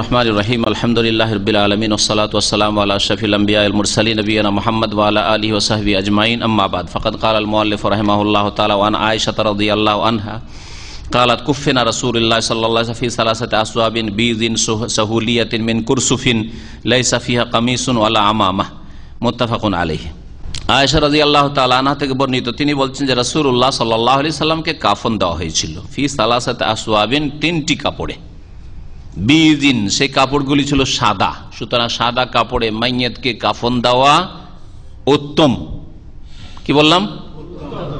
রহমান রহিম আলহামদুলিল্লাহ রবিল আলমিন ওসলাত ওসালাম আল্লাহ শফিল আম্বিয়াল মুরসালী নবীনা মোহাম্মদ ওয়ালা আলী ওসাহবি আজমাইন আম্মাবাদ ফকত কাল আল মোল্লিফ রহমাউল্লাহ তালান আয়সা রদি আল্লাহ আনহা কালাত কুফিনা রসুল্লাহ সাল্লাহ সফি সালাসত আসওয়াবিন বিদিন সহুলিয়তিন মিন কুরসুফিন লাই সাফিহা কামিসুন আলা আমামা মোত্তাফাকুন আলিহ আয়সা রাজি আল্লাহ তালানা থেকে বর্ণিত, তিনি বলছেন যে রসুল রসুল্লাহ সাল্লাহ আলি সাল্লামকে কাফন দেওয়া হয়েছিল। ফি সালাসত আসওয়াবিন তিনটি কাপড়ে। বিদিন, সেই কাপড়গুলি ছিল সাদা। সুতরাং সাদা কাপড়ে মাইয়েতকে কাফন দেওয়া উত্তম। কি বললাম?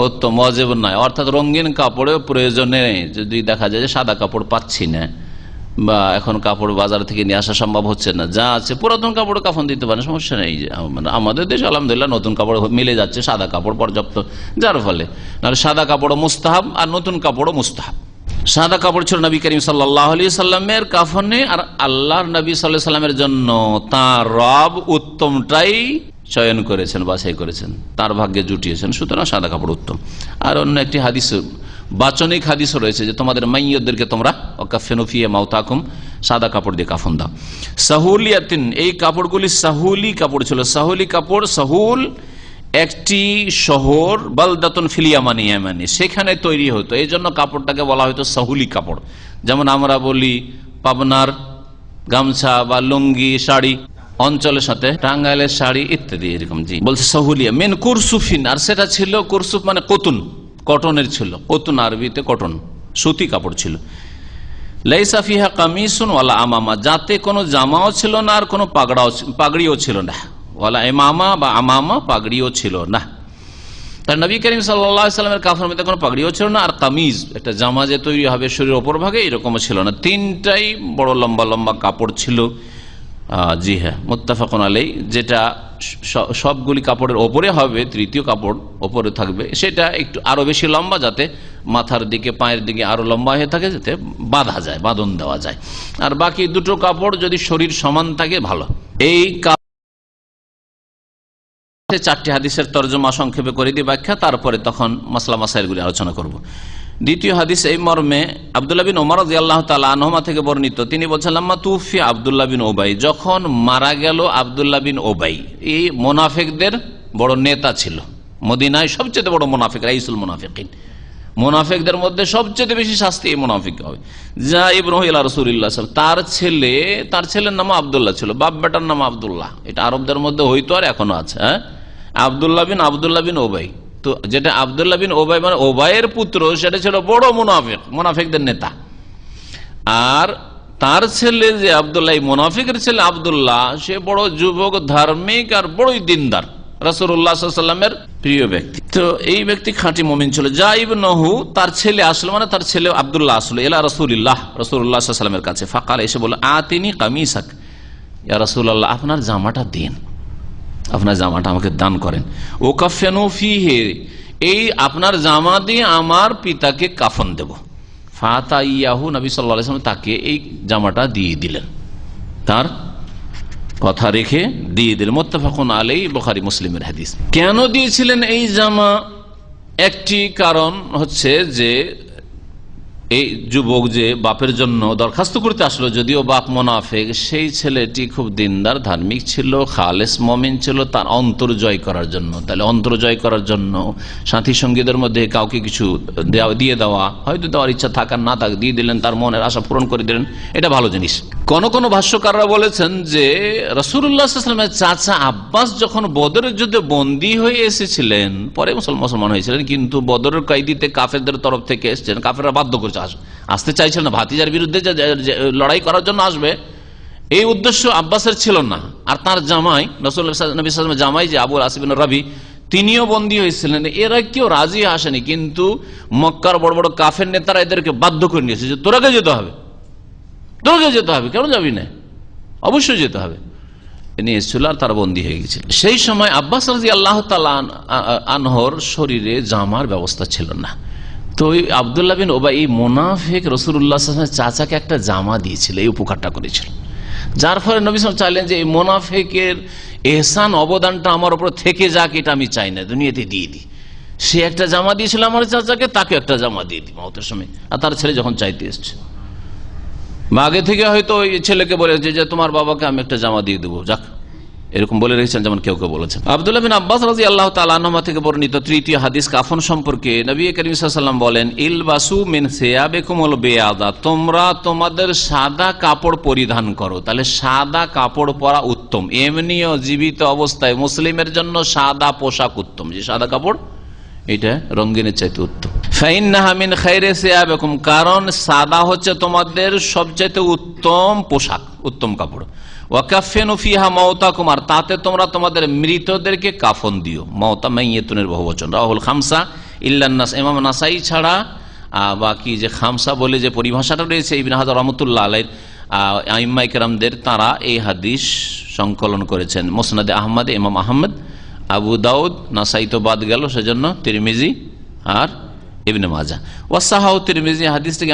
উত্তম অজেব নয়। অর্থাৎ রঙিন কাপড়ে প্রয়োজনে যদি দেখা যায় যে সাদা কাপড় পাচ্ছি না, বা এখন কাপড় বাজার থেকে নিয়ে আসা সম্ভব হচ্ছে না, যা আছে, পুরাতন কাপড় কাফন দিতে পারে সমস্যা নেই। মানে আমাদের দেশে আলহামদুলিল্লাহ নতুন কাপড় মিলে যাচ্ছে, সাদা কাপড় পর্যাপ্ত, যার ফলে। নাহলে সাদা কাপড়ও মুস্তাহাব আর নতুন কাপড়ও মুস্তাহাব। সাদা কাপড় ছিল নবী করিম সাল্লাহ সাল্লামের কাফনে, আর আল্লাহর নবী সাল্লামের জন্য তাঁর রব উত্তমটাই চয়ন করেছেন, বাছাই করেছেন। তার ভাগ্যে জুটিয়েছেন, সুতরাং সাদা কাপড় উত্তম। আর অন্য একটি হাদিস, বাচনিক হাদিসও রয়েছে যে তোমাদের মাইয়দেরকে তোমরা অকাফেনুফিয়ে মাউতাকুম সাদা কাপড় দিয়ে কাফন দাও। সাহুলিয়াতিন, এই কাপড়গুলি সাহুলি কাপড় ছিল। সাহুলি কাপড় সাহুল একটি শহর, বালদাতন ফিলিয়ামানি ইয়ামানি সেখানে তৈরি হতো। এই জন্য কাপড়টাকে বলা হতো সাহুলি কাপড়। যেমন আমরা বলি পাবনার গামছা বা লুঙ্গি, শাড়ি, অঞ্চলের সাথে টাঙ্গাইলের শাড়ি ইত্যাদি, এরকম জি বলছে সহুলিয়া। মেন কুরসুফিন, আর সেটা ছিল কুরসুফ মানে কতুন, কটনের ছিল। কতুন আরবিতে কটন, সুতি কাপড় ছিল। লাইসাফিহা কামিসুন ওয়ালা আমামা, যাতে কোনো জামাও ছিল না আর কোনো পাগড়াও পাগড়িও ছিল না। ওয়ালা এমামা বা আমামা পাগড়িও ছিল না তার নবী করিম সাল্লামের কাফের মধ্যে কোনো পাগড়িও ছিল না আর কামিজ একটা জামা যে তৈরি হবে শরীর ওপর ভাগে এরকমও ছিল না তিনটাই বড় লম্বা লম্বা কাপড় ছিল জি হ্যাঁ মোত্তাফাকুন আলাই যেটা সবগুলি কাপড়ের ওপরে হবে তৃতীয় কাপড় ওপরে থাকবে সেটা একটু আরও বেশি লম্বা যাতে মাথার দিকে পায়ের দিকে আরও লম্বা হয়ে থাকে, যাতে বাঁধা যায়, বাঁধন দেওয়া যায়। আর বাকি দুটো কাপড় যদি শরীর সমান থাকে, ভালো। এই চারটি হাদিসের তর্জমা সংক্ষেপে করে দিয়ে ব্যাখ্যা, তারপরে তখন মাসলা মাসাইলগুলি আলোচনা করব। দ্বিতীয় হাদিস, এই মর্মে আবদুল্লাহ বিন ওমর আল্লাহ আনহমা থেকে বর্ণিত, তিনি বলছেন, লাম্মা তুফি আবদুল্লাহ বিন ওবাই যখন মারা গেল আবদুল্লাহ বিন ওবাই এই মোনাফেকদের বড় নেতা ছিল। মদিনায় সবচেয়ে বড় মোনাফেক, রাইসুল মোনাফেকিন। মোনাফেকদের মধ্যে সবচেয়ে বেশি শাস্তি এই মোনাফিক হবে যা ইব্রাহিম রসুল্লাহ তার ছেলে, তার ছেলের নাম আবদুল্লাহ ছিল বাপ বেটার নাম আবদুল্লাহ। এটা আরবদের মধ্যে হইতো আর এখনও আছে হ্যাঁ? আবদুল্লাহ বিন আবদুল্লাহ বিন ওবাই। তো যেটা আবদুল্লাহ বিন ওবাই মানে ওবাইয়ের পুত্র, সেটা ছিল বড় মুনাফিক, মোনাফিকদের নেতা। আর তার ছেলে যে আবদুল্লাহ মোনাফিকের ছেলে আবদুল্লাহ, সে বড় যুবক, ধার্মিক আর বড়ই দিনদার। রসুল্লাহামের প্রিয় ব্যক্তি। তো এই ব্যক্তি খাঁটি মমিন ছিল। জাইব নহু, তার ছেলে আসলো মানে তার ছেলে আবদুল্লাহ আসলো এলা রসুল্লাহ রসুল্লাহামের কাছে। ফাঁকাল, এসে বলল আ তিনি কামিসাক আপনার জামাটা দিন। আপনার জামাটা আমাকে দান করেন। ও কাফেনু ফিহে, এই আপনার জামা দিয়ে আমার পিতাকে কাফন দেব। ফাতা ইয়াহু নবী সাল্লা তাকে এই জামাটা দিয়ে দিলেন। তার কথা রেখে দিয়ে দিলেন। মোত্তাফাকুন আলাই বখারি, মুসলিমের হাদিস। কেন দিয়েছিলেন এই জামা? একটি কারণ হচ্ছে যে এই যুবক যে বাপের জন্য দরখাস্ত করতে আসলো, যদিও বাপ মোনাফেক, সেই ছেলেটি খুব দিনদার, ধার্মিক ছিল, খালেস মমিন ছিল, তার অন্তর জয় করার জন্য। তাহলে অন্তর জয় করার জন্য সাথী সঙ্গীদের মধ্যে কাউকে কিছু দিয়ে দেওয়া, হয়তো দেওয়ার ইচ্ছা থাকার না থাক, দিয়ে দিলেন, তার মনের আশা পূরণ করে দিলেন, এটা ভালো জিনিস। কোন কোন ভাষ্যকাররা বলেছেন যে রসুল্লাহামের চাচা আব্বাস যখন বদরের যুদ্ধে বন্দী হয়ে এসেছিলেন, পরে মুসলমান হয়েছিলেন, কিন্তু বদরের কয়েদিতে কাফেরদের তরফ থেকে এসেছেন, কাফেররা বাধ্য করছে। আসতে চাইছিল না। ভাতিজার বিরুদ্ধে লড়াই করার জন্য আসবে, এই উদ্দেশ্য আব্বাসের ছিল না। আর তার জামাই রসুল জামাই যে আবুল আসিবিন রবি, তিনিও বন্দী হয়েছিলেন। এরা কেউ রাজি আসেনি। কিন্তু মক্কার বড় বড় কাফের নেতারা এদেরকে বাধ্য করে নিয়েছে যে, তোরাকে যেতে হবে। তোরাকে যেতে হবে। কেন যাবি না? অবশ্যই যেতে হবে। নিয়ে এসেছিল আর তারা বন্দী হয়ে গেছিল সেই সময় আব্বাস রাজি আল্লাহ আনহর শরীরে জামার ব্যবস্থা ছিল না। তো আবদুল্লাহ বিন ওবা এই মোনাফেক রসুল্লাহ চাচাকে একটা জামা দিয়েছিল, এই উপকারটা করেছিল। যার ফলে নবী চাইলেন যে এই মোনাফেকের এহসান অবদানটা আমার ওপর থেকে যাক, এটা আমি চাই না, দুনিয়াতে দিয়ে দিই। সে একটা জামা দিয়েছিল আমার চাচাকে তাকে একটা জামা দিয়ে দিই, মহতের সময়। আর তার ছেলে যখন চাইতে এসছে। আগে থেকে হয়তো ওই ছেলেকে বলেছে যে তোমার বাবাকে আমি একটা জামা দিয়ে দেবো, যাক। এরকম বলে রেখেছেন যেমন কেউ কেউ বলেছেন। আবদুল্লাহ বিন আব্বাস রাজি আল্লাহ তালানমা থেকে বর্ণিত তৃতীয় হাদিস কাফন সম্পর্কে নবী করিম সাল্লাম বলেন ইল বাসু মিন সেয়াবেকুমল বেয়াদা, তোমরা তোমাদের সাদা কাপড় পরিধান করো। তাহলে সাদা কাপড় পরা উত্তম। এমনিও জীবিত অবস্থায় মুসলিমের জন্য সাদা পোশাক উত্তম। যে সাদা কাপড়, এটা রঙ্গিনের চাইতে উত্তম। ফাইন নাহামিন খাইরে সেয়াবেকুম, কারণ সাদা হচ্ছে তোমাদের সবচাইতে উত্তম পোশাক, উত্তম কাপড়। কুমার তাতে তোমরা তোমাদের মৃতদেরকে কাফন দিও। রাহুল খামসা নাসাই ছাড়া বাকি যে খামসা বলে যে পরিভাষাটা রয়েছে কেরামদের, তারা এই হাদিস সংকলন করেছেন। মোসনাদে আহমদ, ইমাম আহমদ, আবু দাউদ, নাসাই তো বাদ গেল, সেজন্য তিরমিজি আর ইবনে মাজা। ওয়াসাহাউ তিরমিজি, হাদিস থেকে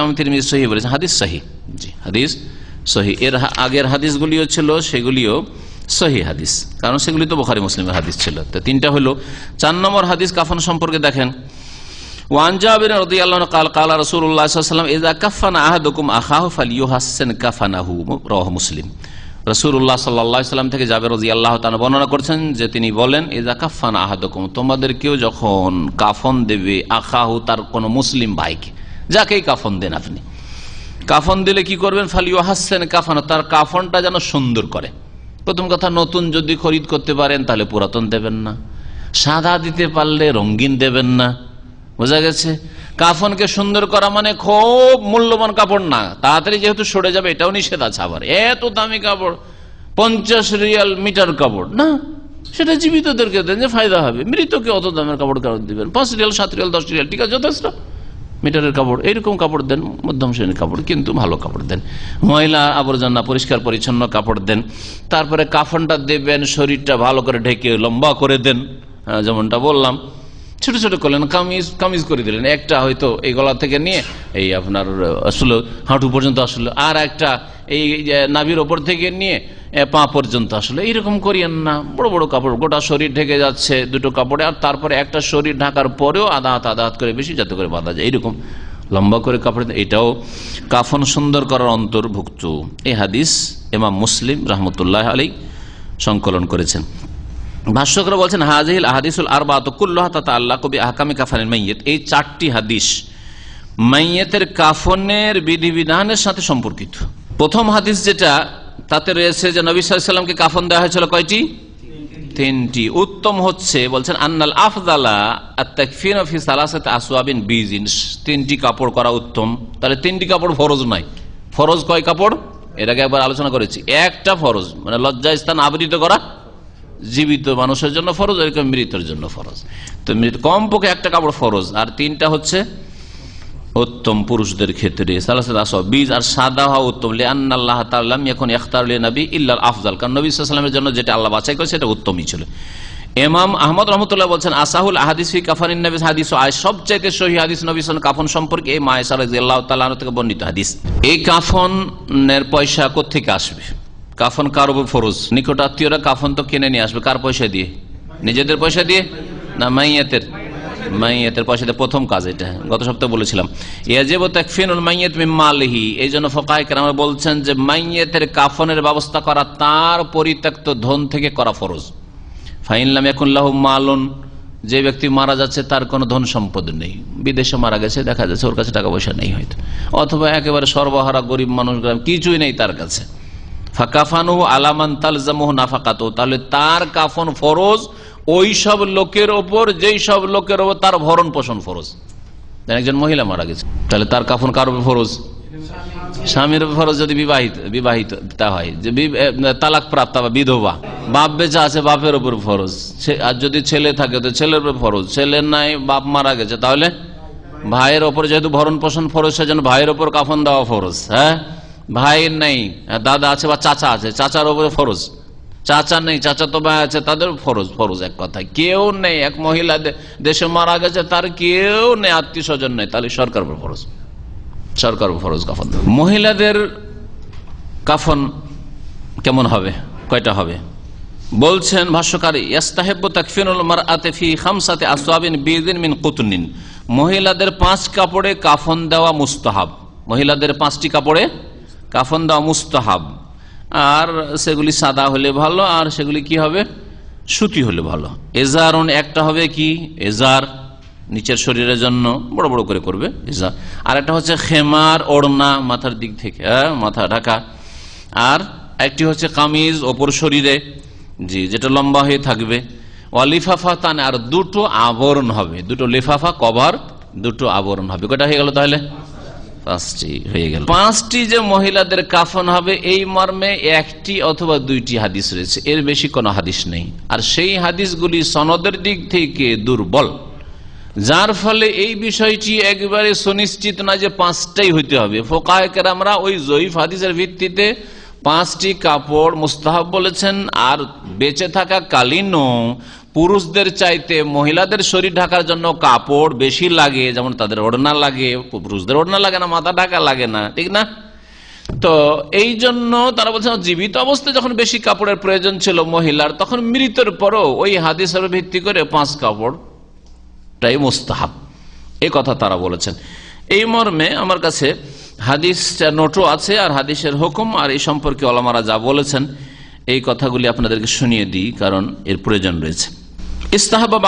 বলেছেন। হাদিস সহি জি, হাদিস। সহি। এর আগের হাদিসগুলিও ছিল, সেগুলিও সহি হাদিস। কারণ সেগুলি তো বোখারি মুসলিমের হাদিস ছিল। তো তিনটা হলো, চার নম্বর হাদিস কাফন সম্পর্কে দেখেন। ওয়ান কাল মুসলিম। সাল্লাম থেকে বর্ণনা করছেন যে তিনি বলেন আহাদুকুম তোমাদের কেউ যখন কাফন দেবে, আখাহু তার কোন মুসলিম ভাইকে, যাকেই কাফন দেন আপনি। কাফন দিলে কি করবেন? ফালিও হাসছেন কাফানো, তার কাফনটা যেন সুন্দর করে। প্রথম কথা, নতুন যদি খরিদ করতে পারেন, তাহলে পুরাতন দেবেন না। সাদা দিতে পারলে রঙিন দেবেন না। বোঝা গেছে? কাফনকে সুন্দর করা মানে খুব মূল্যবান কাপড় না। তাড়াতাড়ি যেহেতু সরে যাবে, এটাও নিষেধ আছে আবার। এত দামি কাপড়, পঞ্চাশ রিয়াল মিটার কাপড়, না? সেটা জীবিতদেরকে দেন যে ফায়দা হবে। মৃতকে অত দামের কাপড় কাপড় দিবেন? পাঁচ রিয়াল, সাত রিয়াল, দশ রিয়াল, ঠিক আছে, যথেষ্ট। মিটারের কাপড় এইরকম কাপড় দেন, মধ্যম শ্রেণির কাপড়, কিন্তু ভালো কাপড় দেন। ময়লা, আবর্জনা, পরিষ্কার, পরিচ্ছন্ন কাপড় দেন। তারপরে কাফনটা দেবেন, শরীরটা ভালো করে ঢেকে লম্বা করে দেন। যেমনটা বললাম ছোট ছোট করলেন কামিজ কামিজ করে দিলেন। একটা হয়তো এই গলা থেকে নিয়ে এই আপনার আসলে হাঁটু পর্যন্ত আসলো আর একটা এই নাভির ওপর থেকে নিয়ে এ, পা পর্যন্ত আসলে। এইরকম করিয়েন না। বড় বড় কাপড়। গোটা শরীর ঢেকে যাচ্ছে দুটো কাপড়ে আর তারপরে একটা শরীর ঢাকার পরেও আধা হাত আধা হাত করে বেশি যাতে করে বাঁধা যায়। এইরকম লম্বা করে কাপড় এটাও কাফন সুন্দর করার অন্তর্ভুক্ত। এই হাদিস এমাম মুসলিম রহমতুল্লাহ আলী সংকলন করেছেন। ভাষ্যকরা বলছেন হাজিল আহাদিসুল আর বাতুল্লাহ আল্লাহ কবি আহকামি কাফানের মাইয়েত। এই চারটি হাদিস মাইয়েতের কাফনের বিধিবিধানের সাথে সম্পর্কিত। প্রথম হাদিস যেটা, তাতে রয়েছে যে নবী সাল্লামকে কাফন দেওয়া হয়েছিল কয়টি? তিনটি। উত্তম হচ্ছে, বলছেন, আন্নাল আফদালা আত্তাকফিন ফি বিজিন। তিনটি কাপড় করা উত্তম। তাহলে তিনটি কাপড় ফরজ নয়। ফরজ কয় কাপড়? এর আগে একবার আলোচনা করেছি। একটা ফরজ মানে লজ্জা স্থান আবৃত করা জীবিত মানুষের জন্য ফরজ, এরকম মৃতের জন্য ফরজ। তো কমপক্ষে একটা কাপড় ফরজ, আর তিনটা হচ্ছে উত্তম পুরুষদের ক্ষেত্রে। বীজ আর সাদা হওয়া উত্তম। আল্লাহ এখন ইখতার নবী ইল্লাল আফজাল। কারণ নবী সাল্লামের জন্য যেটা আল্লাহ বাছাই করে সেটা উত্তমই ছিল। এমাম আহমদ রহমতুল্লাহ বলছেন, আসাহুল আহাদিস কাফানিন নবী হাদিস আয় সবচাইতে সহি হাদিস নবী কাফন সম্পর্কে এই তাআলা আনহা থেকে বর্ণিত হাদিস। এই কাফনের পয়সা কোত্থেকে আসবে? কাফন কার উপর ফরজ? নিকট আত্মীয়রা কাফন তো কিনে নিয়ে আসবে, কার পয়সা দিয়ে? নিজেদের পয়সা দিয়ে? না, মাইয়াতের? মাইয়াতের পয়সা দিয়ে প্রথম কাজ এটা। গত সপ্তাহে বলেছিলাম। ইয়াজেব তাকফিনুল মাইয়াত মিন মালিহি। এই জন্য ফকায় কেরামা বলছেন যে, মাইয়াতের কাফনের ব্যবস্থা করা তার পরিত্যক্ত ধন থেকে করা ফরজ। ফাইনলাম এখন লাহু মালন। যে ব্যক্তি মারা যাচ্ছে, তার কোনো ধন সম্পদ নেই। বিদেশে মারা গেছে, দেখা যাচ্ছে ওর কাছে টাকা পয়সা নেই হয়তো। অথবা একেবারে সর্বহারা গরিব মানুষ কিছুই নেই তার কাছে। ফাকাফানু আলামান তালজামুহ নাফাকাত। তাহলে তার কাফন ফরজ, ওই সব লোকের ওপর, যেই সব লোকের ওপর তার ভরণ পোষণ ফরজ। একজন মহিলা মারা গেছে। তাহলে তার কাফন কার ফরজ? স্বামীর ফরজ যদি বিবাহিত বিবাহিত তা হয়। যে তালাক প্রাপ্ত বা বিধবা। বাপ বেচা আছে, বাপের উপর ফরজ। আর যদি ছেলে থাকে, তো ছেলের উপর ফরজ। ছেলের নাই, বাপ মারা গেছে, তাহলে ভাইয়ের ওপর যেহেতু ভরণ পোষণ ফরজ, সেজন্য ভাইয়ের ওপর কাফন দেওয়া ফরজ হ্যাঁ? ভাইয়ের নেই দাদা আছে বা চাচা আছে, চাচার ওপরে ফরজ। চাচা নেই, চাচা তো ভাই আছে, তাদের ফরজ ফরজ এক কথায় কেউ নেই, এক মহিলা দেশে মারা গেছে, তার কেউ নেই আত্মীয় স্বজন নেই, তাহলে সরকার ফরজ। সরকার ফরজ কাফন। মহিলাদের কাফন কেমন হবে? কয়টা হবে? বলছেন ভাষ্যকারী বিদিন মিন মহিলাদের পাঁচ কাপড়ে কাফন দেওয়া মুস্তাহাব। মহিলাদের পাঁচটি কাপড়ে কাফন দেওয়া মুস্তাহাব। আর সেগুলি সাদা হলে ভালো আর সেগুলি কি হবে? সুতি হলে ভালো। এজার একটা হবে কি? এজার নিচের শরীরের জন্য বড় বড় করে করবে এজার। আর একটা হচ্ছে খেমার ওড়না মাথার দিক থেকে হ্যাঁ, মাথা ঢাকা। আর একটি হচ্ছে কামিজ ওপর শরীরে জি যেটা লম্বা হয়ে থাকবে। লিফাফা তানে আর দুটো আবরণ হবে। দুটো লিফাফা কভার দুটো আবরণ হবে। কটা হয়ে গেল তাহলে? পাঁচটি হয়ে গেল। পাঁচটি যে মহিলাদের কাফন হবে, এই মর্মে একটি অথবা দুইটি হাদিস রয়েছে। এর বেশি কোনো হাদিস নেই। আর সেই হাদিসগুলি সনদের দিক থেকে দুর্বল। যার ফলে এই বিষয়টি একবারে সুনিশ্চিত না যে পাঁচটাই হইতে হবে। ফোকাহের আমরা ওই জয়ীফ হাদিসের ভিত্তিতে পাঁচটি কাপড় মুস্তাহাব বলেছেন, আর বেঁচে থাকা কালীনও পুরুষদের চাইতে মহিলাদের শরীর ঢাকার জন্য কাপড় বেশি লাগে, যেমন তাদের ওড়না লাগে, পুরুষদের ওড়না লাগে না, মাথা ঢাকা লাগে না, ঠিক না? তো এই জন্য তারা বলছেন জীবিত অবস্থায় যখন বেশি কাপড়ের প্রয়োজন ছিল মহিলার, তখন মৃতের পরও ওই হাদিসের ভিত্তি করে পাঁচ কাপড়টাই মোস্তাহাব। এই কথা তারা বলেছেন। এই মর্মে আমার কাছে হাদিস নোটও আছে আর হাদিসের হুকুম আর এই সম্পর্কে অলমারা যা বলেছেন এই কথাগুলি আপনাদেরকে শুনিয়ে দিই, কারণ এর প্রয়োজন রয়েছে। ইস্তাহাবা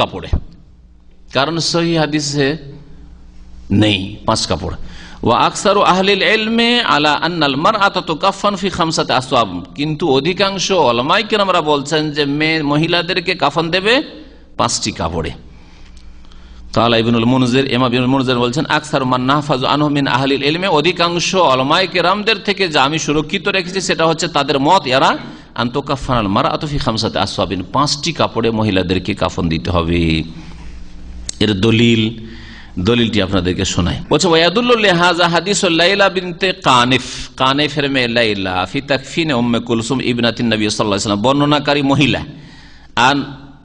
কাপড়ে। কারণ সহি হাদিসে নেই পাঁচ কাপড়। ও আকসার আহলিল এলমে আলা আন্নাল মার আতাত কাফান ফি খামসাতে আসওয়াব। কিন্তু অধিকাংশ অলমাইকের আমরা বলছেন যে মেয়ে মহিলাদেরকে কাফন দেবে পাঁচটি কাপড়ে। ইবিনুল এমা মান আনহমিন অধিকাংশ থেকে যা আমি সুরক্ষিত রেখেছি সেটা হচ্ছে তাদের মত এরা খামসাতে পাঁচটি কাপড়ে মহিলাদেরকে কাফন দিতে হবে। এর দলিল, দলিলটি আপনাদেরকে শোনাই। বলছে মেয়ে লাইলা কুলসুম নবী বর্ণনাকারী মহিলা।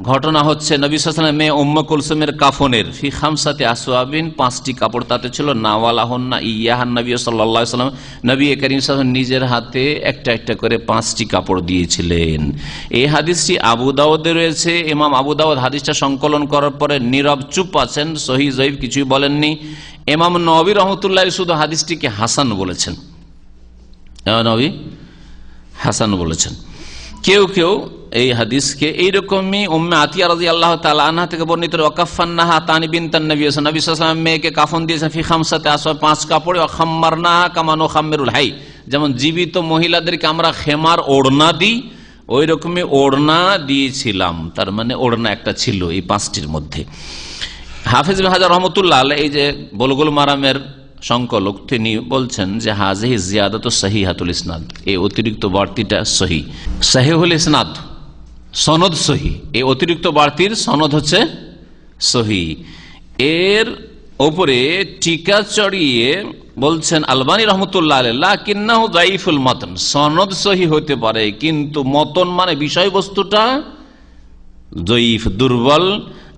ঘটনা হচ্ছে, নবী সাল্লাল্লাহু মেয়ে উম্মে কুলসুমের কাফনের ফি খামসাতে আসওয়াবিন পাঁচটি কাপড় তাতে ছিল, নাওয়ালাহন্না ইয়াহান নবী সাল্লাল্লাহু সাল্লাম নবী করিম সাল্লাল্লাহু নিজের হাতে একটা একটা করে পাঁচটি কাপড় দিয়েছিলেন। এই হাদিসটি আবু রয়েছে। ইমাম আবু হাদিসটা সংকলন করার পরে নীরব চুপ আছেন, সহি জয়ীব কিছুই বলেননি। এমাম নবী রহমতুল্লাহ শুধু হাদিসটিকে হাসান বলেছেন। নবী, হাসান বলেছেন। কেউ কেউ এই হাদিসকে এইরকমই উম্মে আতিয়া রাজি আল্লাহ তালা আনহা থেকে বর্ণিত ওয়াকাফান্নাহা তানি বিন তান্নবী নবী মেয়েকে কাফন দিয়েছেন, ফি খামসাতে আসা পাঁচ কাপড়ে খাম্মারনাহা কামানো খাম্মেরুল হাই যেমন জীবিত মহিলাদেরকে আমরা খেমার ওড়না দিই ওই রকমই ওড়না দিয়েছিলাম। তার মানে ওড়না একটা ছিল এই পাঁচটির মধ্যে। হাফিজ হাজার রহমতুল্লাহ এই যে বলগুল মারামের সংকলক তিনি বলছেন যে হাজহি জিয়াদত সহি হাতুল ইসনাদ এই অতিরিক্ত বাড়তিটা সহি। সাহেহুল ইসনাদ সনদ সহি। এই অতিরিক্ত বাড়তির সনদ হচ্ছে সহি। এর ওপরে টিকা চড়িয়ে বলছেন, আলবানী রহমতুল্লাহ জাইফুল মতন। সনদ সহি হতে পারে, কিন্তু মতন মানে বিষয়বস্তুটা জয়ীফ, দুর্বল।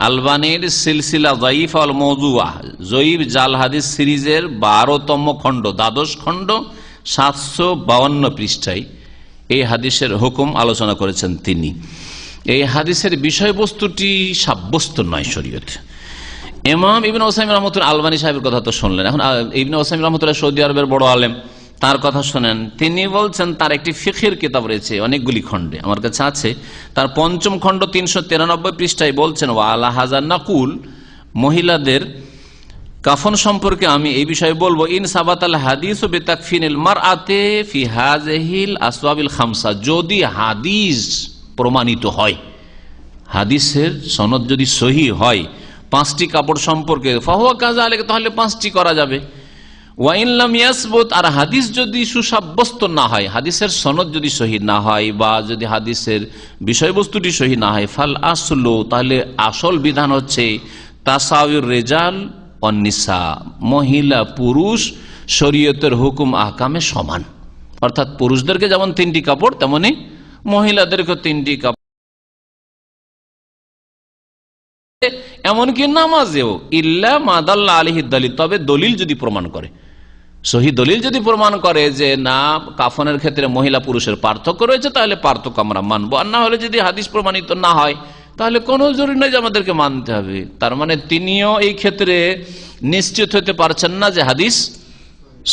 আলবানির সিলসিলা জয়ীফ আল মৌজুয়া। জয়ীফ জাল হাদিস সিরিজের বারোতম খণ্ড, দ্বাদশ খণ্ড, সাতশো বাউন্ন পৃষ্ঠায় এই হাদিসের হুকুম আলোচনা করেছেন তিনি। এই হাদিসের বিষয়বস্তুটি সাব্যস্ত নয় শরীয়তে। এমাম ইবিন ওসাইম রহমতুল আলবানী সাহেবের কথা তো শুনলেন। এখন ইবিন ওসাইম রহমতুল্লাহ সৌদি আরবের বড় আলেম, তার কথা শোনেন। তিনি বলছেন, তার একটি ফিখের কিতাব রয়েছে, অনেকগুলি খণ্ডে। আমার কাছে আছে। তার পঞ্চম খণ্ড তিনশো তিরানব্বই পৃষ্ঠায় বলছেন ও আল্লাহ হাজার নাকুল, মহিলাদের কাফন সম্পর্কে আমি এই বিষয়ে বলব, ইন সাবাত আল হাদিস ও বেতাকফিনিল মার আতে ফি হাজহিল আসওয়াবিল খামসা। যদি হাদিস প্রমাণিত হয়। হাদিসের সনদ যদি সহি হয়, পাঁচটি কাপড় সম্পর্কে, ফাহুয়া কাজা আলে তাহলে পাঁচটি করা যাবে। ওয়াইনলাম ইয়াসবুত, আর হাদিস যদি সুসাব্যস্ত না হয়, হাদিসের সনদ যদি সহি না হয়, বা যদি হাদিসের বিষয়বস্তুটি সহি না হয়, ফাল আসলো, তাহলে আসল বিধান হচ্ছে তাসাউর রেজাল অনিসা মহিলা পুরুষ শরীয়তের হুকুম আহকামে সমান। অর্থাৎ পুরুষদেরকে যেমন তিনটি কাপড়, তেমনি মহিলাদেরকে তিনটি কাপড় এমনকি নামাজেও, ইল্লা মাদাল্লা আলহিদ্দালি তবে দলিল যদি প্রমাণ করে। সহি দলিল যদি প্রমাণ করে যে না, কাফনের ক্ষেত্রে মহিলা পুরুষের পার্থক্য রয়েছে, তাহলে পার্থক্য আমরা মানবো। আর না হলে যদি হাদিস প্রমাণিত না হয়, তাহলে কোনো জরুরি নয় যে আমাদেরকে মানতে হবে। তার মানে তিনিও এই ক্ষেত্রে নিশ্চিত হতে পারছেন না যে হাদিস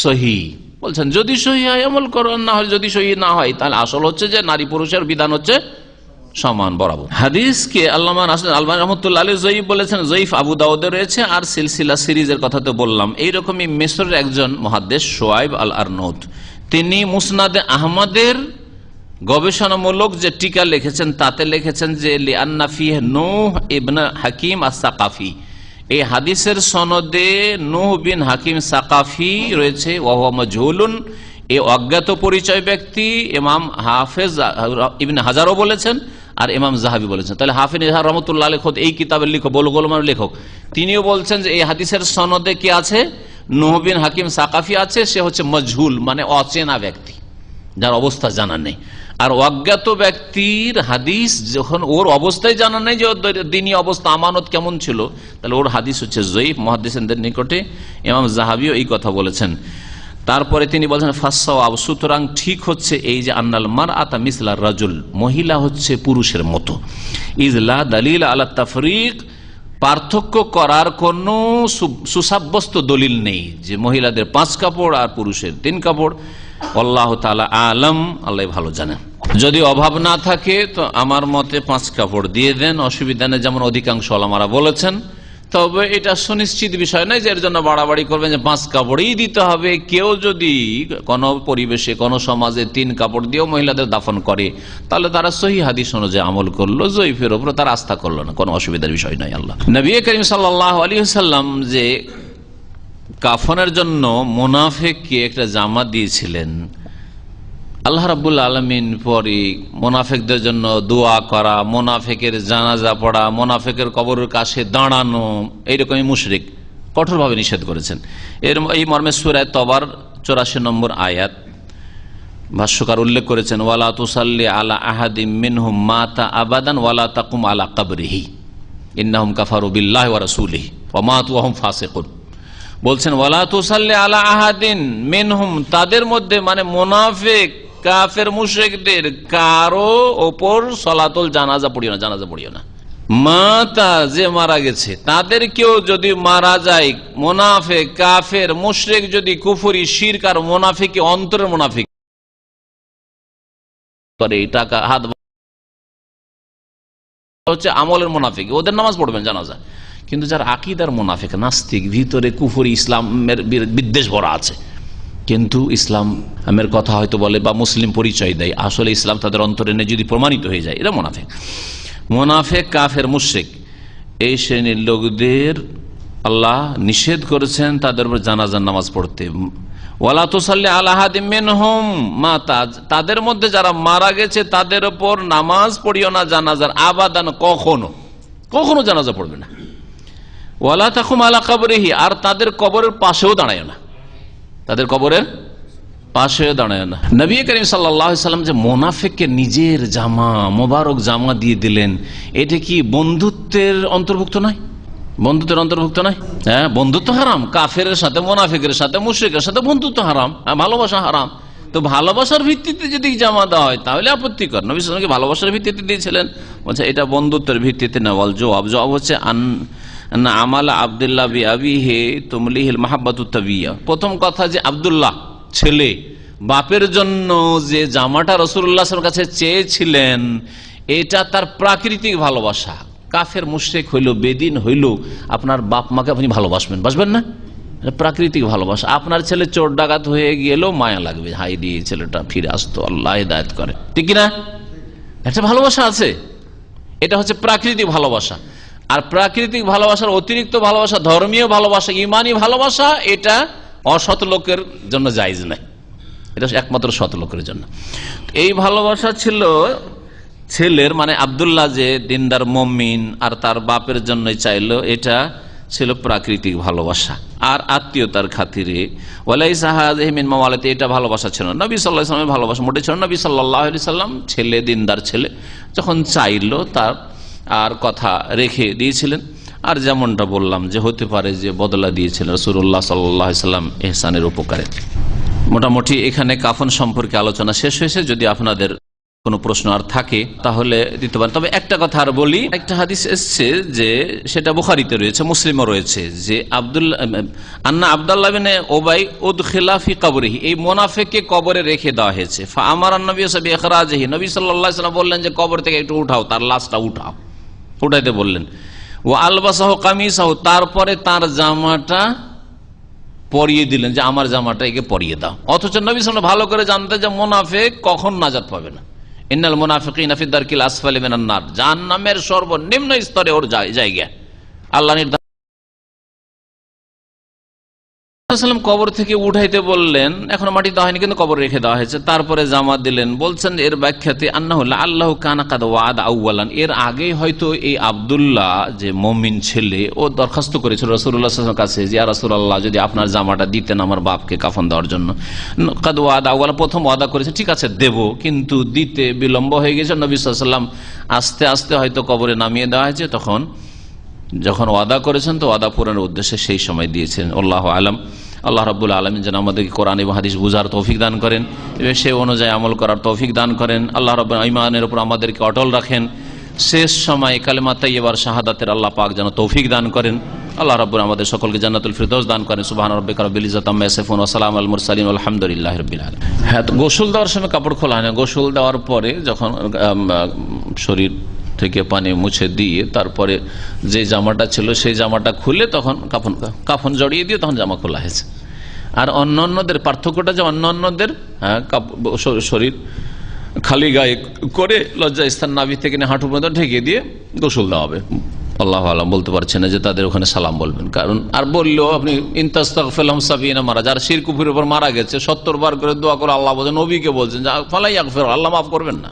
সহি। বলছেন, যদি সহি হয় আমল করো না হয় যদি সহি না হয়, তাহলে আসল হচ্ছে যে নারী পুরুষের বিধান হচ্ছে সমান, বরাবর। হাদিসকে আল্লামা আলমান রহমতুল্লাহ আলী জয়ীফ বলেছেন, জয়ীফ আবু দাউদে রয়েছে, আর সিলসিলা সিরিজের কথা তো বললাম। এইরকমই মিশরের একজন মহাদেশ সোয়াইব আল আরনৌদ তিনি মুসনাদে আহমদের গবেষণামূলক যে টিকা লিখেছেন, তাতে লিখেছেন যে লিয়ান্নাফি নূহ ইবনা হাকিম আর সাকাফি এই হাদিসের সনদে নূহ বিন হাকিম সাকাফি রয়েছে, ওয়াহুয়া মজহুলুন। এ অজ্ঞাত পরিচয় ব্যক্তি ইমাম হাফেজ ইবনে হাজারও বলেছেন আর ইমাম জাহাবি বলেছেন। তাহলে হাফিজ রহমতুল্লাহ লেখক এই কিতাবের লেখক বল গোলমার লেখক। তিনিও বলছেন যে এই হাদিসের সনদে কি আছে? নহবিন হাকিম সাকাফি আছে, সে হচ্ছে মজহুল মানে অচেনা ব্যক্তি। যার অবস্থা জানা নেই। আর অজ্ঞাত ব্যক্তির হাদিস যখন ওর অবস্থায় জানা নেই যে দিনই অবস্থা, আমানত কেমন ছিল, তাহলে ওর হাদিস হচ্ছে জয়ীফ মহাদিসের নিকটে। ইমাম জাহাবিও এই কথা বলেছেন। তারপরে তিনি বলছেন ফাঁসাও সুতরাং ঠিক হচ্ছে এই যে, আন্নাল মার আতা মিসলা রাজুল মহিলা হচ্ছে পুরুষের মতো। ইজলা দালিল আলা তাফরিক পার্থক্য করার কোন সুসাব্যস্ত দলিল নেই যে মহিলাদের পাঁচ কাপড় আর পুরুষের তিন কাপড়। আল্লাহ তালা আলম, আল্লাহ ভালো জানেন। যদি অভাব না থাকে, তো আমার মতে পাঁচ কাপড় দিয়ে দেন, অসুবিধা নেই, যেমন অধিকাংশ আলামারা বলেছেন। তবে এটা সুনিশ্চিত বিষয় নয় যে এর জন্য বাড়াবাড়ি করবেন যে পাঁচ কাপড়ই দিতে হবে। কেউ যদি কোনো পরিবেশে, কোনো সমাজে তিন কাপড় দিয়েও মহিলাদের দাফন করে, তাহলে তারা সহি হাদিস অনুযায়ী আমল করল, জয়ীফের উপরে তারা আস্থা করল না। কোনো অসুবিধার বিষয় নয় আল্লাহ। নবী করিম সাল্লাহ আলী সাল্লাম যে কাফনের জন্য মোনাফেককে একটা জামা দিয়েছিলেন। আল্লাহ রাবুল আলমিন পরে মোনাফেকদের জন্য দোয়া করা, মোনাফেকের জানাজা পড়া, মোনাফেকের কবরের কাছে দাঁড়ানো, এইরকমই মুশরিক কঠোরভাবে নিষেধ করেছেন। এর এই মর্মে সুরায় তবার চৌরাশি নম্বর আয়াত ভাষ্যকার উল্লেখ করেছেন, ওয়ালা তুসাল্লি আলা আহাদিম মিনহুম মাতা আবাদান ওয়ালা তাকুম আলা কাবরিহি। ইন্নাহুম কাফারু বিল্লাহ ওয়া রাসূলিহি। ওয়া মাতু ওয়া হুম ফাসিকুন। বলছেন, ওয়ালা তুসাল্লি আলা আহাদিন মিনহুম। তাদের মধ্যে মানে মোনাফেক, কাফের মুশেকদের কারও ওপর সলাতল জানাজা পড়িও না, জানাজা পড়িও না। মাতা যে মারা গেছে তাদের কেউ যদি মারা যায় মোনাফে কাফের, মুশরেক যদি কুফুরি শির কার মোনাফিকে অন্তরের মোনাফিক টাকা হাত হচ্ছে আমলের মোনাফিক। ওদের নামাজ পড়বেন জানাজা। কিন্তু যার আকিদার মোনাফেক, নাস্তিক, ভিতরে কুফুরি, ইসলামের বিদ্বেষ ভরা আছে। কিন্তু ইসলামের কথা হয়তো বলে বা মুসলিম পরিচয় দেয়, আসলে ইসলাম তাদের অন্তরে যদি প্রমাণিত হয়ে যায় এটা মোনাফেক। মোনাফেক, কাফের মুশেক এই শ্রেণির লোকদের আল্লাহ নিষেধ করেছেন তাদের উপর জানাজার নামাজ পড়তে। ওয়ালা তোসাল্লি আল্লাহাদিমেন হোম মা তাজ তাদের মধ্যে যারা মারা গেছে তাদের ওপর নামাজ পড়িও না জানাজার, আবাদান কখনো কখনো জানাজা পড়বে না। ওয়ালা তাকুম আলা কবরেহি, আর তাদের কবরের পাশেও দাঁড়ায় না। তাদের কবরের পাশে দাঁড়ায় না। নবী করিম সাল্লাম যে মোনাফেককে নিজের জামা, মোবারক জামা দিয়ে দিলেন, এটা কি বন্ধুত্বের অন্তর্ভুক্ত নয়? বন্ধুত্বের অন্তর্ভুক্ত নয়? হ্যাঁ বন্ধুত্ব হারাম। কাফের সাথে, মোনাফেকের সাথে, মুশ্রিকের সাথে বন্ধুত্ব হারাম। হ্যাঁ ভালোবাসা হারাম। তো ভালোবাসার ভিত্তিতে যদি জামা দেওয়া হয়, তাহলে আপত্তিকর। নবী সালামকে ভালোবাসার ভিত্তিতে দিয়েছিলেন। বলছে, এটা বন্ধুত্বের ভিত্তিতে না। বল জবাব জবাব হচ্ছে আন না আমালা আবদুল্লাহ বি আবি হে তুমলিহিল মাহাব্বাতুত্তাবিয়া প্রথম কথা যে আবদুল্লাহ, ছেলে, বাপের জন্য যে জামাটা রসুল্লাহ কাছে চেয়েছিলেন, এটা তার প্রাকৃতিক ভালোবাসা। কাফের মুশেক হইল, বেদিন হইল, আপনার বাপ মাকে আপনি ভালোবাসবেন। বাসবেন না? প্রাকৃতিক ভালোবাসা। আপনার ছেলে চোর ডাকাত হয়ে গেলেও মায়া লাগবে। হাই দিয়ে ছেলেটা ফিরে আসতো, আল্লাহ দায়ত করে। ঠিক না একটা ভালোবাসা আছে। এটা হচ্ছে প্রাকৃতিক ভালোবাসা। আর প্রাকৃতিক ভালোবাসার অতিরিক্ত ভালোবাসা, ধর্মীয় ভালোবাসা, ইমানি ভালোবাসা, এটা অসৎ লোকের জন্য জায়জ নাই এটা একমাত্র শত লোকের জন্য। এই ভালোবাসা ছিল ছেলের মানে আবদুল্লাহ যে দিনদার মমিন আর তার বাপের জন্য চাইলো, এটা ছিল প্রাকৃতিক ভালোবাসা। আর আত্মীয়তার খাতিরে ওয়ালাই সাহাজমিন মামালাতে এটা ভালোবাসা ছিল নবী সাল্লাহ সাল্লামের ভালোবাসা মোটে ছিল নবী সাল্লাহ সাল্লাম ছেলে, দিনদার ছেলে, যখন চাইলো তার আর কথা রেখে দিয়েছিলেন। আর যেমনটা বললাম যে হতে পারে যে বদলা দিয়েছিলেন রসুল্লাহ সাল্লাম এহসানের উপকারে। মোটামুটি এখানে কাফন সম্পর্কে আলোচনা শেষ হয়েছে। যদি আপনাদের কোনো প্রশ্ন আর থাকে, তাহলে দিতে পারেন। তবে একটা কথা আর বলি, একটা হাদিস এসছে যে সেটা বুখারিতে রয়েছে, মুসলিমও রয়েছে, যে আব্দুল, আন্না আবদুল্লাহ বিনে ওবাই উদ খিলাফি কবরহি, এই মোনাফেকে কবরে রেখে দেওয়া হয়েছে। আমার নবী সাবি এখরাজহি নবী সাল্লাহ বললেন যে কবর থেকে একটু উঠাও, তার লাশটা উঠাও। উঠাইতে বললেন। ও আলবাসাহ কামিসাহ, তারপরে তার জামাটা পরিয়ে দিলেন যে আমার জামাটা একে পরিয়ে দাও। অথচ নবী সাল ভালো করে জানতে যে মোনাফেক কখন নাজাত পাবে না। ইন্নাল মোনাফেক ইনাফিদার কিল আসফালি জাহান্নামের সর্বনিম্ন স্তরে ওর জায়গা। আল্লাহ সাল্লাম কবর থেকে উঠাইতে বললেন, এখন মাটি দেওয়া হয়নি, কিন্তু কবর রেখে দেওয়া হয়েছে। তারপরে জামা দিলেন, বলছেন, এর ব্যাখ্যাতে আন্না আল্লাহ কানাকাদ ওয়াদ আউ্লান এর আগেই হয়তো এই আবদুল্লাহ যে মমিন ছেলে, ও দরখাস্ত করেছিল রসুল্লাহ কাছে যে রসুল্লাহ যদি আপনার জামাটা দিতেন আমার বাপকে কাফন দেওয়ার জন্য। কাদ ওয়াদ আউ্লা প্রথম ওয়াদা করেছে, ঠিক আছে, দেব, কিন্তু দিতে বিলম্ব হয়ে গেছে। নবী সাল্লাম আস্তে আস্তে হয়তো কবরে নামিয়ে দেওয়া হয়েছে, তখন যখন ওয়াদা করেছেন, তো ওয়াদা পূরণের উদ্দেশ্যে সেই সময় দিয়েছেন। আল্লাহ আলম। আল্লাহ রাবুল আলম যেন আমাদেরকে কোরআন হাদিস বুঝার তৌফিক দান করেন এবং সে অনুযায়ী আমল করার তৌফিক দান করেন। আল্লাহ রব ইমানের উপর আমাদেরকে অটল রাখেন। শেষ সময় কালেমা তাইবার শাহাদাতের আল্লাহ পাক যেন তৌফিক দান করেন। আল্লাহ রব্বুর আমাদের সকলকে জান্নাতুল ফিরদৌস দান করেন। সুবাহ রব্বিক রব্বিল ইজ্জাত আম্মা ইয়াসিফুন ওয়া সালামু আল আলহামদুলিল্লাহ আলামিন। হ্যাঁ তো গোসল দেওয়ার সময় কাপড় খোলা হয় না। গোসল দেওয়ার পরে যখন শরীর থেকে পানি মুছে দিয়ে তারপরে যে জামাটা ছিল সেই জামাটা খুলে তখন কাফন কাফন জড়িয়ে দিয়ে তখন জামা খোলা হয়েছে। আর অন্য অন্যদের পার্থক্যটা যে অন্য অন্যদের হ্যাঁ, শরীর খালি গায়ে করে লজ্জা স্থান নাভি থেকে হাঁটু পর্যন্ত ঢেকে দিয়ে গোসল দেওয়া হবে। আল্লাহ আলম বলতে পারছে না যে তাদের ওখানে সালাম বলবেন। কারণ আর বললেও আপনি ইন্তাস্তাকফেলাম সাবিনা মারা যার শির কুফির উপর মারা গেছে সত্তর বার করে দোয়া করে আল্লাহ বলছেন নবীকে বলছেন ফালাই আকফের আল্লাহ মাফ করবেন না।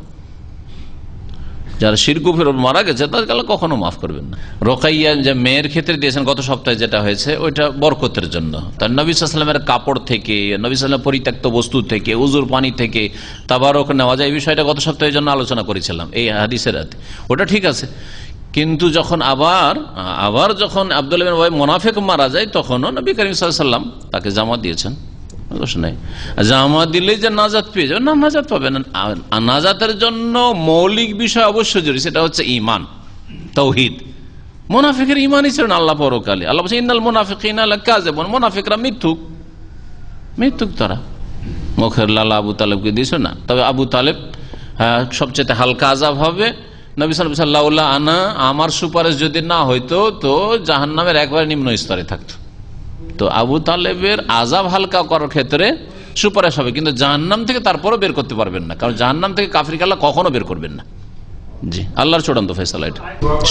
যারা শিরকুফের মারা গেছে আল্লাহ কখনো মাফ করবেন না। রোকাইয়া যে মেয়ের ক্ষেত্রে দিয়েছেন, গত সপ্তাহে যেটা হয়েছে, ওইটা বরকতের জন্য। তার নবী সাল্লামের কাপড় থেকে, নবী সাল্লাম পরিত্যক্ত বস্তু থেকে, উজুর পানি থেকে তাবারক নেওয়া যায়, এই বিষয়টা গত সপ্তাহের জন্য আলোচনা করেছিলাম, এই হাদিসের রাতে ওটা ঠিক আছে। কিন্তু যখন আবার আবার যখন আব্দুল ভাই মোনাফেক মারা যায়, তখনও নবী করিম সাল্লাম তাকে জামা দিয়েছেন। জামা যে নাজাত পেয়ে যাবে, না, নাজাত পাবে না। নাজাতের জন্য মৌলিক বিষয় অবশ্যই জরুরি, সেটা হচ্ছে ইমান তৌহিদ। মোনাফিকের ইমানই আল্লাহ পরকালে। আল্লাহ মোনাফিকরা তারা। মুখের লালা আবু তালেবকে দিয়েছ না? তবে আবু তালেব হ্যাঁ সবচেয়ে হালকা আজাব হবে। নবী আনা, আমার সুপারিশ যদি না হইতো, তো জাহান্নামের একবার নিম্ন স্তরে থাকতো। তো আবু তালেবের আজাব হালকা করার ক্ষেত্রে সুপারিশ হবে, কিন্তু জাহান্নাম থেকে তারপরও বের করতে পারবেন না, কারণ জাহান্নাম থেকে কাফরিক আল্লাহ কখনো বের করবেন না। জি, আল্লাহর চূড়ান্ত ফেসলা এটা।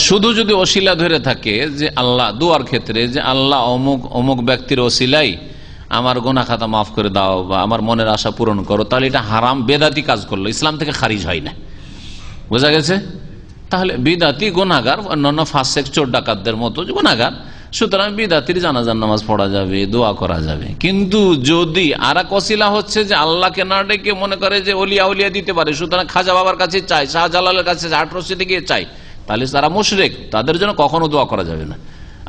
শুধু যদি অশিলা ধরে থাকে যে আল্লাহ দুয়ার ক্ষেত্রে যে আল্লাহ অমুক অমুক ব্যক্তির অশিলাই আমার গোনা খাতা মাফ করে দাও বা আমার মনের আশা পূরণ করো, তাহলে এটা হারাম, বেদাতি কাজ করল, ইসলাম থেকে খারিজ হয় না। বোঝা গেছে? তাহলে বিদাতি গোনাগার অন্যান্য ফাঁসেক, চোর ডাকাতদের মতো গোনাগার সুতরাং বিদাতির জানাজার নামাজ পড়া যাবে, দোয়া করা যাবে। কিন্তু যদি আর কসিলা হচ্ছে যে আল্লাহকে না ডেকে মনে করে যে অলিয়া উলিয়া দিতে পারে, সুতরাং খাজা বাবার কাছে চাই শাহজালালের কাছে আটরশিতে গিয়ে চাই তাহলে তারা মুশরেক, তাদের জন্য কখনো দোয়া করা যাবে না।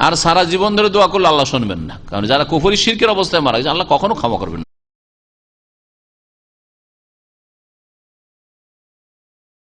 আর সারা জীবন ধরে দোয়া করলে আল্লাহ শুনবেন না। কারণ যারা কুফরি, শিরকের অবস্থায় মারা গেছে, আল্লাহ কখনো ক্ষমা করবেন না।